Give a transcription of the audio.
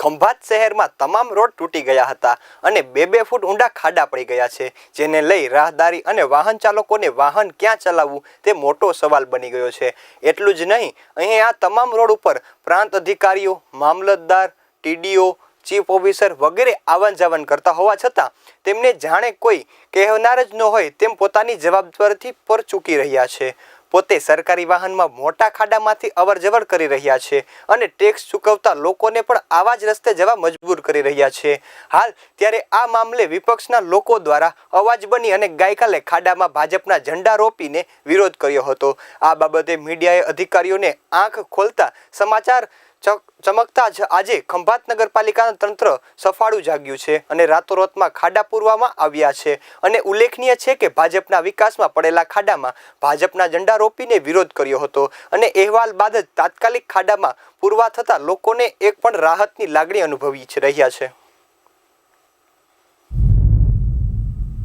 ખંભાત શહેરમાં તમામ રોડ તૂટી ગયા હતા અને બે બે ફૂટ ઊંડા ખાડા પડી ગયા છે, જેને લઈ રાહદારી અને વાહન ચાલકોને વાહન ક્યાં ચલાવવું તે મોટો સવાલ બની ગયો છે. એટલું જ નહીં, અહીં આ તમામ રોડ ઉપર પ્રાંત અધિકારીઓ, મામલતદાર, ટીડીઓ, ચીફ ઓફિસર વગેરે આવન જાવન કરતા હોવા છતાં તેમને જાણે કોઈ કહેનાર જ ન હોય તેમ પોતાની જવાબદારીથી પર ચૂકી રહ્યા છે. પોતે સરકારી વાહનમાં મોટા ખાડામાંથી અવરજવર કરી રહ્યા છે અને ટેક્સ ચૂકવતા લોકોને પણ આવા જ રસ્તે જવા મજબૂર કરી રહ્યા છે. હાલ ત્યારે આ મામલે વિપક્ષના લોકો દ્વારા અવાજ બની અને ગઈકાલે ખાડામાં ભાજપના ઝંડા રોપીને વિરોધ કર્યો હતો. આ બાબતે મીડિયાએ અધિકારીઓને આંખ ખોલતા સમાચાર ચમકતા જ આજે ખંભાત નગરપાલિકાનું તંત્ર સફાળું જાગ્યું છે અને રાતોરાતમાં ખાડા પૂરવામાં આવ્યા છે. અને ઉલ્લેખનીય છે કે ભાજપના વિકાસમાં પડેલા ખાડામાં ભાજપના ઝંડા રોપીને વિરોધ કર્યો હતો અને અહેવાલ બાદ જ તાત્કાલિક ખાડામાં પૂરવા થતાં લોકોને એક પણ રાહતની લાગણી અનુભવી રહ્યા છે.